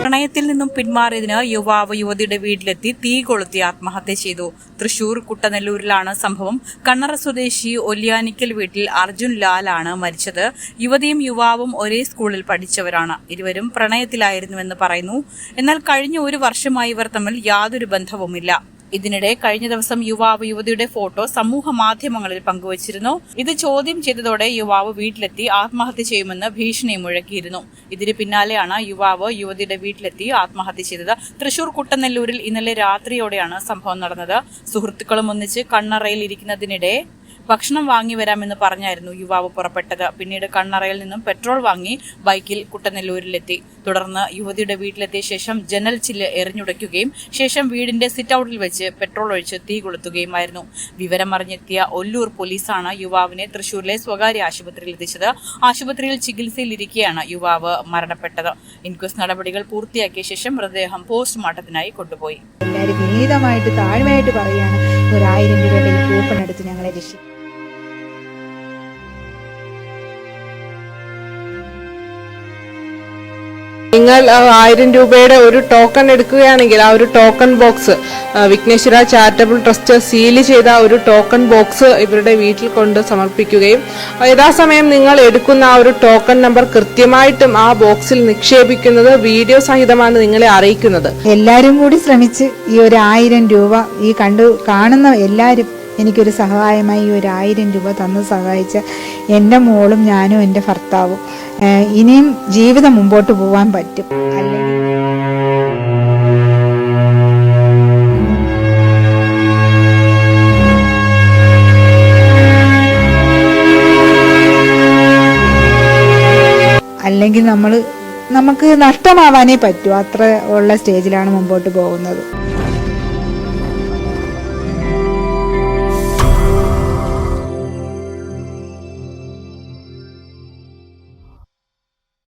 പ്രണയത്തിൽ നിന്നും പിന്മാറിയതിന് യുവാവ് യുവതിയുടെ വീട്ടിലെത്തി തീ കൊളുത്തി ആത്മഹത്യ ചെയ്തു. തൃശൂർ കുട്ടനെല്ലൂരിലാണ് സംഭവം. കണ്ണറ സ്വദേശി ഒലിയാനിക്കൽ വീട്ടിൽ അർജുൻ ലാലാണ് മരിച്ചത്. യുവതിയും യുവാവും ഒരേ സ്കൂളിൽ പഠിച്ചവരാണ്. ഇരുവരും പ്രണയത്തിലായിരുന്നുവെന്ന് പറയുന്നു. എന്നാൽ കഴിഞ്ഞ ഒരു വർഷമായി ഇവർ തമ്മിൽ യാതൊരു ബന്ധവുമില്ല. ഇതിനിടെ കഴിഞ്ഞ ദിവസം യുവാവ് യുവതിയുടെ ഫോട്ടോ സമൂഹ മാധ്യമങ്ങളിൽ പങ്കുവച്ചിരുന്നു. ഇത് ചോദ്യം ചെയ്തതോടെ യുവാവ് വീട്ടിലെത്തി ആത്മഹത്യ ചെയ്യുമെന്ന് ഭീഷണി മുഴക്കിയിരുന്നു. ഇതിന് പിന്നാലെയാണ് യുവാവ് യുവതിയുടെ വീട്ടിലെത്തി ആത്മഹത്യ ചെയ്തത്. തൃശൂർ കുട്ടനെല്ലൂരിൽ ഇന്നലെ രാത്രിയോടെയാണ് സംഭവം നടന്നത്. സുഹൃത്തുക്കളും ഒന്നിച്ച് കണ്ണറയിൽ ഇരിക്കുന്നതിനിടെ ഭക്ഷണം വാങ്ങി വരാമെന്ന് പറഞ്ഞായിരുന്നു യുവാവ് പുറപ്പെട്ടത്. പിന്നീട് കണ്ണറയിൽ നിന്നും പെട്രോൾ വാങ്ങി ബൈക്കിൽ കുട്ടനെല്ലൂരിലെത്തി. തുടർന്ന് യുവതിയുടെ വീട്ടിലെത്തിയ ശേഷം ജനൽ ചില്ല് എറിഞ്ഞുടയ്ക്കുകയും ശേഷം വീടിന്റെ സിറ്റ് ഔട്ടിൽ വെച്ച് പെട്രോൾ ഒഴിച്ച് തീ കൊളുത്തുകയുമായിരുന്നു. വിവരമറിഞ്ഞെത്തിയ ഒല്ലൂർ പോലീസാണ് യുവാവിനെ തൃശൂരിലെ സ്വകാര്യ ആശുപത്രിയിൽ എത്തിച്ചത്. ആശുപത്രിയിൽ ചികിത്സയിലിരിക്കെയാണ് യുവാവ് മരണപ്പെട്ടത്. ഇൻക്വസ്റ്റ് നടപടികൾ പൂർത്തിയാക്കിയ ശേഷം മൃതദേഹം പോസ്റ്റ്മോർട്ടത്തിനായി കൊണ്ടുപോയി. എല്ലാവരും വിനീതമായിട്ട് താഴ്മയായിട്ട് പറയുകയാണ്. ഒരായിരം രൂപയുടെ കൂപ്പൺ എടുത്ത് ഞങ്ങളെ രക്ഷിക്കും നിങ്ങൾ ആയിരം രൂപയുടെ ഒരു ടോക്കൺ എടുക്കുകയാണെങ്കിൽ ആ ഒരു token box Vighneshwara charitable trust seal ചെയ്ത ഒരു ടോക്കൺ ബോക്സ് ഇവരുടെ വീട്ടിൽ കൊണ്ട് സമർപ്പിക്കുകയും യഥാസമയം നിങ്ങൾ എടുക്കുന്ന ആ ഒരു ടോക്കൺ നമ്പർ കൃത്യമായിട്ടും ആ ബോക്സിൽ നിക്ഷേപിക്കുന്നത് വീഡിയോ സഹിതമാണ് നിങ്ങളെ അറിയിക്കുന്നത്. എല്ലാവരും കൂടി ശ്രമിച്ച് ഈ ഒരു ആയിരം രൂപ ഈ കണ്ടു കാണുന്ന എല്ലാവരും എനിക്കൊരു സഹായമായി ഈ ഒരു ആയിരം രൂപ തന്ന് സഹായിച്ച എന്റെ മോളും ഞാനും എന്റെ ഭർത്താവും. ഇനിയും ജീവിതം മുമ്പോട്ട് പോകാൻ പറ്റും അല്ലെങ്കിൽ അല്ലെങ്കിൽ നമ്മൾ നമുക്ക് നഷ്ടമാവാനേ പറ്റൂ. അത്ര ഉള്ള സ്റ്റേജിലാണ് മുമ്പോട്ട് പോകുന്നത്.